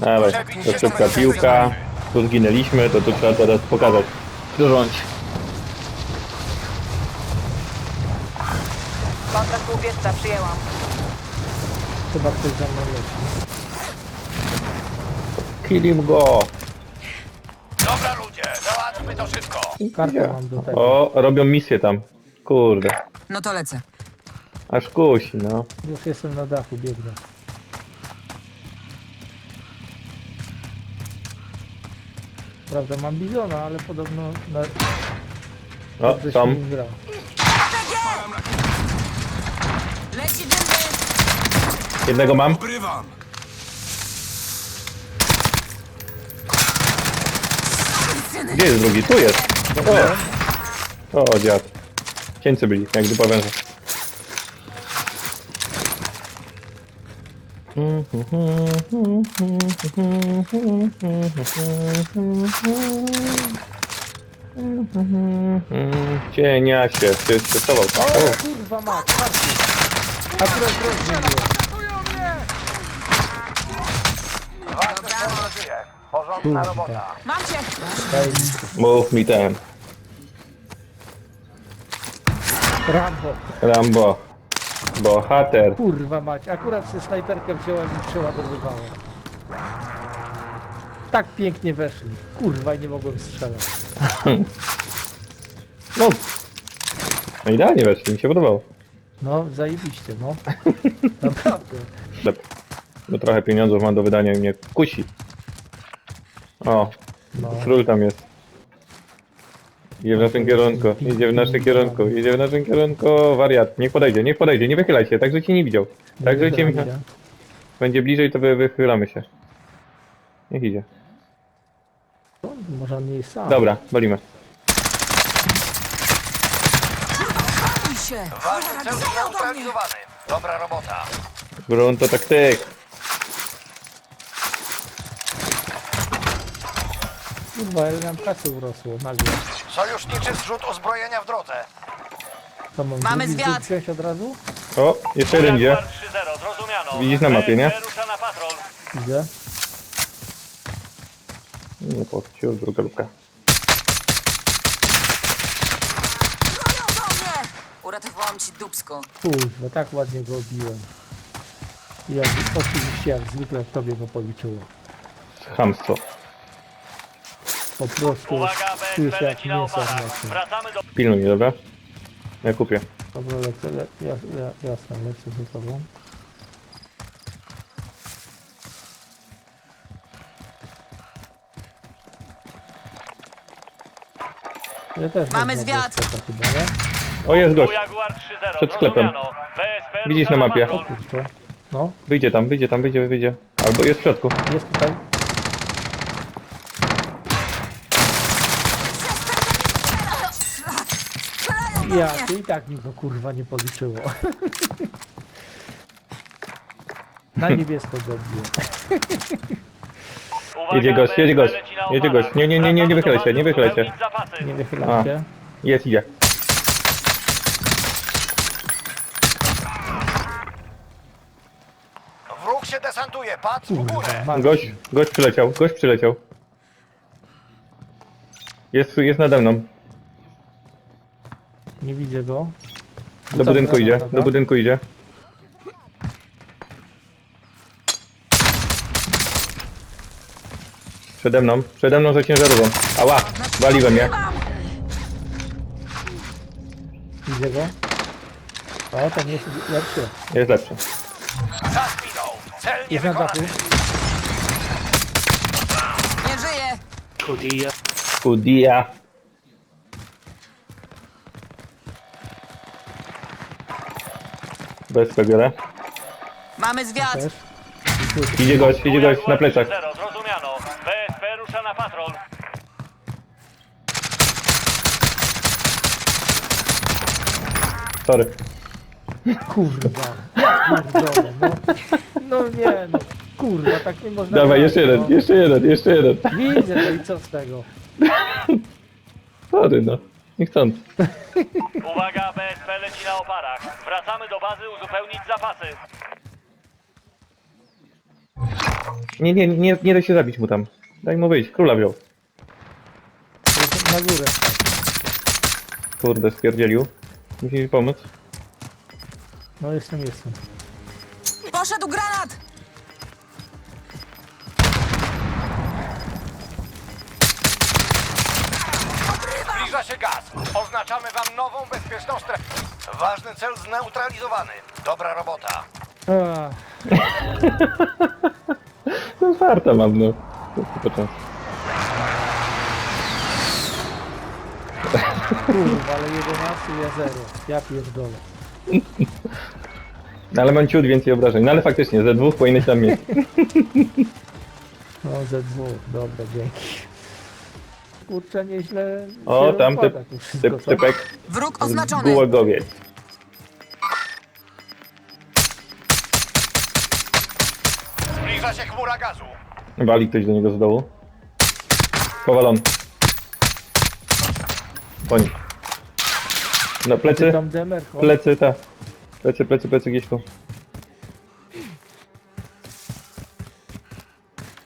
Dawaj, to szybka piłka. Tu zginęliśmy, to tu trzeba teraz pokazać. Dorządź. Kontakt łowiecza przyjęłam. Chyba ktoś za mną leci. Kill him go. Dobra ludzie, załatwmy to szybko. Kartę mam do tego. O, robią misję tam. Kurde. No to lecę. Aż kusi, no. Już jestem na dachu, biegnę. Prawda, mam bizona, ale podobno na dobrze się tam. nim gra. Leci dymny! Jednego mam. Obrywam. Gdzie jest drugi? Tu jest. O, o dziad. Cieńcy byli, jak gdy powężę. Cienia się, się stresował. O, kurwa mać, karty. Akurat rozdzieliłem. Porządna robota. Mam cię! Mów mi ten. Rambo. Rambo. Bohater. Kurwa mać, akurat ze snajperkę wziąłem i przeładowywałem. Tak pięknie weszli. Kurwa i nie mogłem strzelać. No. No idealnie weszli, mi się podobało. No, zajebiście, no. Naprawdę. Chleb. Bo trochę pieniądzów mam do wydania i mnie kusi. O, No. król tam jest. Idzie w naszym kierunku, idzie w naszym kierunku, idzie w naszym kierunku. Wariat, niech podejdzie, niech podejdzie, nie wychylaj się, tak że cię nie widział. Tak że cię będzie bliżej, to wy, wychylamy się. Niech idzie. Może on nie jest sam. Dobra, walimy. Bój się! Cel zneutralizowany. Dobra robota. Grunt to taktyk. Kurwa, ile nam kasy urosło nagle. Sojuszniczy zrzut uzbrojenia w drodze. To mam Mamy drugi zwiat. od razu? O, jeszcze jeden idzie. 3-0, zrozumiano. Widzisz na mapie, nie? Rusza na patrol. Widzę. Nie pocił, druga lubka. Do mnie! Uratowałam ci dubsko. Kurwa, tak ładnie go obiłem. I jak, oczywiście jak zwykle tobie go policzyło. Chamstwo. Po prostu Uwaga, BSP jak leci na mięso w oparach. nocy. Wracamy do... Pilnuj, mnie, dobra? Ja kupię. Dobra, lecę, le, ja, ja, jasne, lecę ze tobą. Ja też Mamy wezmę zwiat. BSP chyba, nie? O, jest gość. Jaguar 3-0, Przed sklepem. zrozumiano. BSP Widzisz rusza na mapie. Kurczę. No, Wyjdzie tam, wyjdzie tam, wyjdzie, wyjdzie. Albo jest w środku. jest tutaj. Ja, to i tak mi go kurwa nie policzyło. Na niebiesko. Uwaga, Jedzie gość, jedzie gość, BSP leci na jedzie gość. Nie, nie, nie, nie, nie wychylaj się, nie wychylaj się. Zapasy. Nie A. wychylam się. Jest, idzie. Wróg się desantuje. Patrz w Kurwa, górę. Gość, gość przyleciał, gość przyleciał. Jest, jest nade mną. Nie widzę go. Do Co, budynku idzie, do budynku idzie. Przede mną, przede mną za ciężarową. Ała, waliłem je. Widzę go. O, ten jest lepszy. Jest lepszy. Cel Jest na dachu. Nie żyje! Kudia. Bez biorę. Mamy zwiat! Idzie gość, idzie gość na plecach. 3-0, zrozumiano. BSP rusza na patrol. Sorry. Kurwa. Pierdolę, no. No nie no. Kurwa, tak nie można Dawaj, grać, jeszcze jeden, no. jeszcze jeden, jeszcze jeden. Widzę, no i co z tego? Sorry no. Niechcący. Uwaga, BSP leci na oparach. Wracamy do bazy uzupełnić zapasy. Nie, nie, nie, nie da się zabić mu tam. Daj mu wyjść, króla wziął. Na górę. Kurde, spierdzielił. Musi mi pomóc. No jestem, jestem. Poszedł granat! Się gaz. Oznaczamy wam nową, bezpieczną strefę. Ważny cel zneutralizowany. Dobra robota. No farta mam, no. Kurwa, ale 11 ja 0. Ja pierdolę. No ale mam ciut więcej obrażeń. No ale faktycznie, ze dwóch powinieneś tam mieć. No ze dwóch, dobra, dzięki. Kurczę, nieźle O, się tam typ, rozkłada tu wszystko, typ, co? typek. Wróg oznaczony! Gułagowiec. Zbliża się chmura gazu. Wali ktoś do niego z dołu. Powalony. Po nim. No Ty plecy, tam demer, chodź. plecy, ta. Plecy, plecy, plecy gdzieś tu.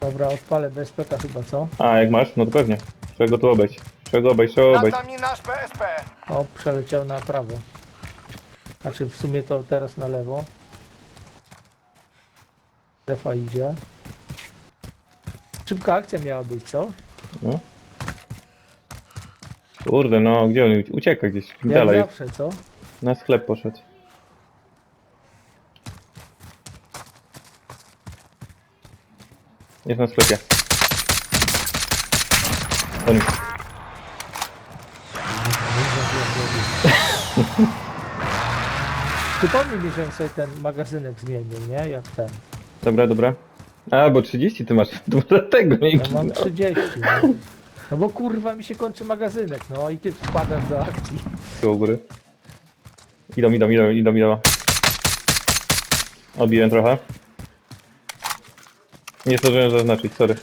Dobra, odpalę bezpeka chyba, co? A, jak masz? No to pewnie. Trzeba go tu obejść. Trzeba go obejść, trzeba Nad obejść. nami nasz BSP. O, przeleciał na prawo. Znaczy w sumie to teraz na lewo. Strefa idzie. Szybka akcja miała być, co? No. Kurde, no gdzie on ucieka gdzieś Jak dalej. zawsze, co? Na sklep poszedł. Jest na sklepie. Po nim. Przypomnij mi, żebym sobie ten magazynek zmienił, nie? Jak ten. Dobra, dobra. A, bo 30 ty masz. To Dlatego nie Ja mam 30, no. No bo kurwa mi się kończy magazynek, no i ty wpadasz do akcji. Tu u góry. Idą, idą, idą, idą, idą. Odbiłem trochę. Nie zdążyłem zaznaczyć, sorry.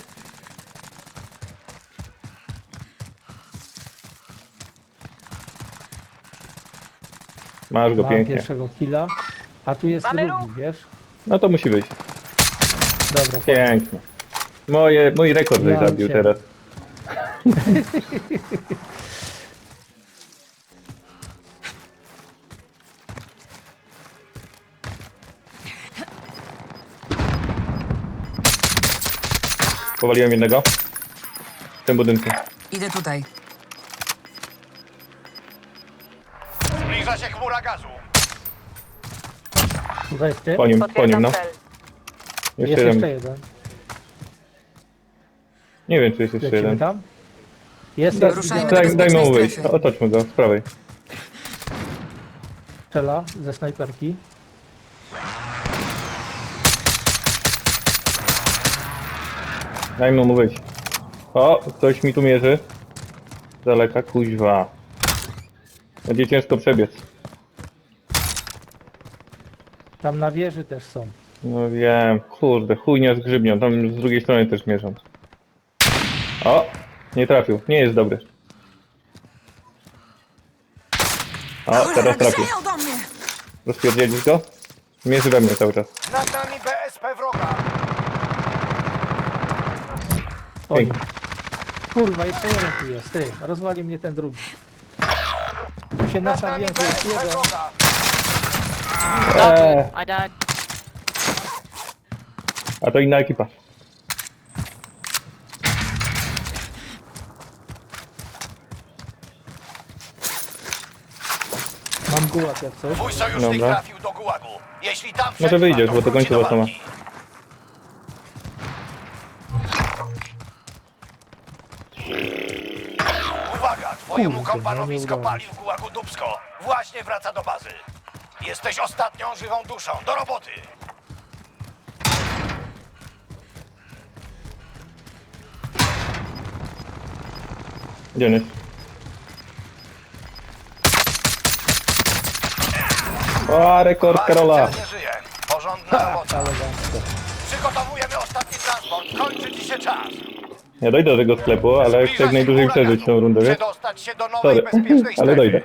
Masz go Mam pięknie. pierwszego killa. A tu jest Mamy drugi, wiesz? No to musi być. Dobra, Pięknie. Moje, mój rekord żeś Ja zabił cię. teraz. Powaliłem jednego. W tym budynku. Idę tutaj. Się chmura gazu. Po nim, po nim, no. Jeszcze Jest jeszcze jeden. jeden. Nie wiem, czy jest jeszcze Lecimy jeden. tam? Jest, Daj- Ruszajmy idzie. do Daj, dajmy mu bezpiecznej wyjść. strefy. Otoczmy go z prawej. Strzela ze snajperki. Dajmy mu wyjść. O, ktoś mi tu mierzy. Z daleka, kuźwa. Będzie ciężko przebiec. Tam na wieży też są. No wiem, kurde, chujnia z grzybnią, tam z drugiej strony też mierzą. O, nie trafił, nie jest dobry. O, teraz trafił. przejął do mnie! Rozpierdzielisz go? Mierzy we mnie cały czas. Nad nami BSP wroga. Pięknie. Kurwa, jeszcze jeden tu jest. Ty, rozwali mnie ten drugi. Tu się Nad nasza nami więcej jest BSP jeden. wroga. Eee, I died. a to inna ekipa. Mam gułak jak coś. Twój sojusznik Dobra. trafił do gułagu. Jeśli tam Może przetrwa, wyjdziesz, to bo to wróci końcowo do walki. Uwaga, twojemu no kompanowisko nie udało palił gułagu Dubsko. Właśnie wraca do bazy. Jesteś ostatnią żywą duszą. Do roboty. Gdzie on jest? O, rekord Ważny Karola! cel nie żyje. Porządna robota. Przygotowujemy ostatni transport. Kończy ci się czas. Ja dojdę do tego sklepu, ale chcę jak najdłużej przeżyć tą rundę, wiesz? Przedostać się do nowej, Sorry, bezpiecznej strefy. ale dojdę.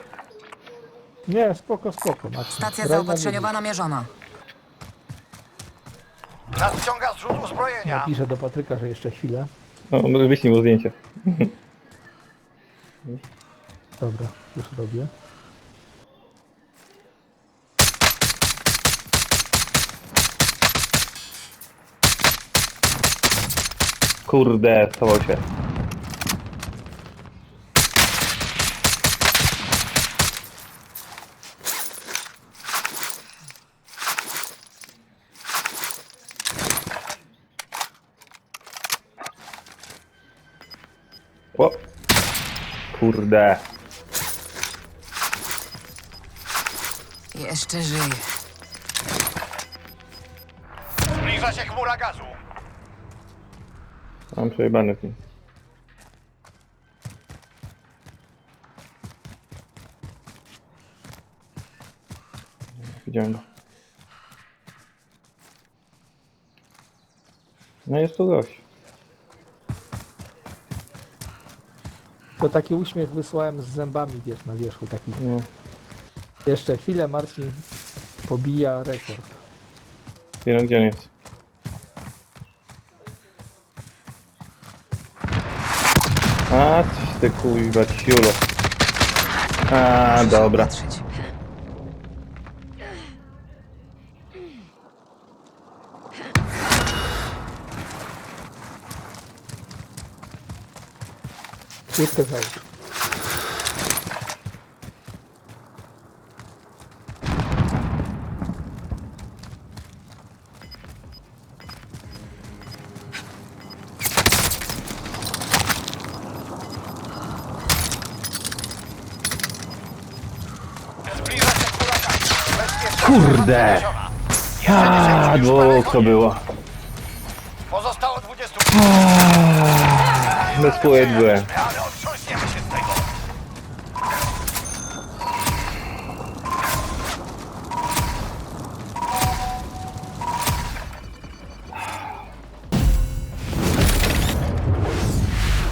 Nie, spoko, spoko. Stacja Graj na zaopatrzeniowa namierzona. Nadciąga zrzut uzbrojenia. Napiszę do Patryka, że jeszcze chwilę. No, może wyślij mu zdjęcie. Dobra, już robię. Kurde, schował się. Kurde. Jeszcze żyje. Zbliża się chmura gazu. Mam przejebany z nim. Widziałem go. No jest tu gość. To taki uśmiech wysłałem z zębami, wiesz, na wierzchu taki. No. Jeszcze chwilę Marcin pobija rekord. Nie wiem gdzie on jest. A, coś ty kuźwa, ciulo. A, dobra. Patrzeć. Szybko załóż. Zbliża się chmura gazu. Bezpieczna Kurde. A, dwóch to było. Pozostało 20. Bez półek byłem.